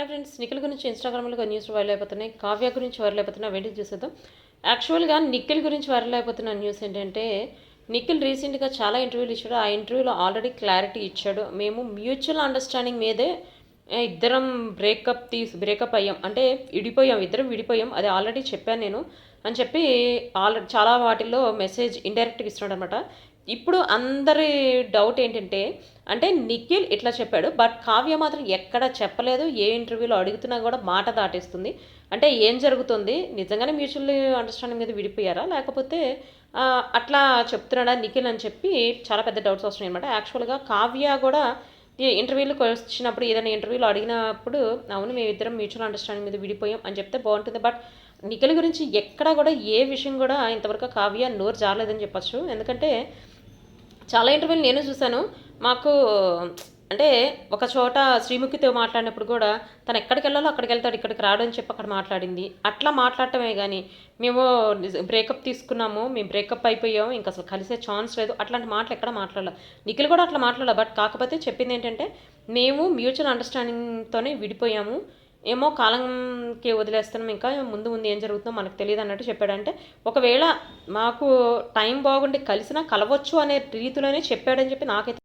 Hi friends Nikhil గురించి ఇన్స్టాగ్రామ్లో కొన్ని న్యూస్ వైరల్ అయిపోతున్నాయి. కావ్య గురించి వైరల్ అయిపోతున్నా వెంటనే చూసేద్దాం. యాక్చువల్గా నిఖిల్ గురించి వైరల్ అయిపోతున్న న్యూస్ ఏంటంటే నిఖిల్ రీసెంట్గా చాలా ఇంటర్వ్యూలు ఇచ్చాడు. ఆ ఇంటర్వ్యూలో ఆల్రెడీ క్లారిటీ ఇచ్చాడు. మేము మ్యూచువల్ అండర్స్టాండింగ్ మీదే ఇద్దరం బ్రేకప్ తీసి బ్రేకప్ అయ్యాం. అంటే విడిపోయాం ఇద్దరం విడిపోయాం. అది ఆల్రెడీ చెప్పాను నేను. అని చెప్పి ఆల్రెడీ చాలా వాటిల్లో మెసేజ్ ఇండైరెక్ట్గా ఇస్తున్నాడు అనమాట ఇప్పుడు అందరి డౌట్ ఏంటంటే అంటే నిఖిల్ ఇట్లా చెప్పాడు బట్ కావ్య మాత్రం ఎక్కడ చెప్పలేదు ఏ ఇంటర్వ్యూలో అడుగుతున్నా కూడా మాట దాటేస్తుంది. అంటే ఏం జరుగుతుంది నిజంగానే మ్యూచువల్ అండర్స్టాండింగ్ మీద విడిపోయారా? లేకపోతే అట్లా చెప్తున్నాడా నిఖిల్ అని చెప్పి చాలా పెద్ద డౌట్స్ వస్తున్నాయి అనమాట యాక్చువల్గా కావ్య కూడా ఇంటర్వ్యూలకు వచ్చినప్పుడు ఏదైనా ఇంటర్వ్యూలో అడిగినప్పుడు అవును మేము ఇద్దరం మ్యూచువల్ అండర్స్టాండింగ్ మీద విడిపోయాం అని చెప్తే బాగుంటుంది. బట్ నిఖిల్ గురించి ఎక్కడ కూడా ఏ విషయం కూడా ఇంతవరకు కావ్య నోరు జారలేదని చెప్పచ్చు. ఎందుకంటే చాలా ఇంటర్వ్యూలు నేను చూశాను. మాకు అంటే ఒక చోట శ్రీముఖితో మాట్లాడినప్పుడు కూడా తను ఎక్కడికి వెళ్ళాలో అక్కడికి వెళ్తాడు ఇక్కడికి రాడు అని చెప్పి అక్కడ మాట్లాడింది. అట్లా మాట్లాడటమే కానీ మేము బ్రేకప్ తీసుకున్నాము మేము బ్రేకప్ అయిపోయాము ఇంకా అసలు కలిసే ఛాన్స్ లేదు. అట్లాంటి మాటలు ఎక్కడ మాట్లాడాలి. నిఖిల్ కూడా అట్లా మాట్లాడాలి. బట్ కాకపోతే చెప్పింది ఏంటంటే మేము మ్యూచువల్ అండర్స్టాండింగ్తోనే విడిపోయాము. ఏమో కాలంకి వదిలేస్తున్నాం ఇంకా ముందు ముందు ఏం జరుగుతుందో మనకు తెలియదు అన్నట్టు చెప్పాడంటే ఒకవేళ మాకు టైం బాగుండి కలిసినా కలవచ్చు అనే రీతిలోనే చెప్పాడని చెప్పి నాకైతే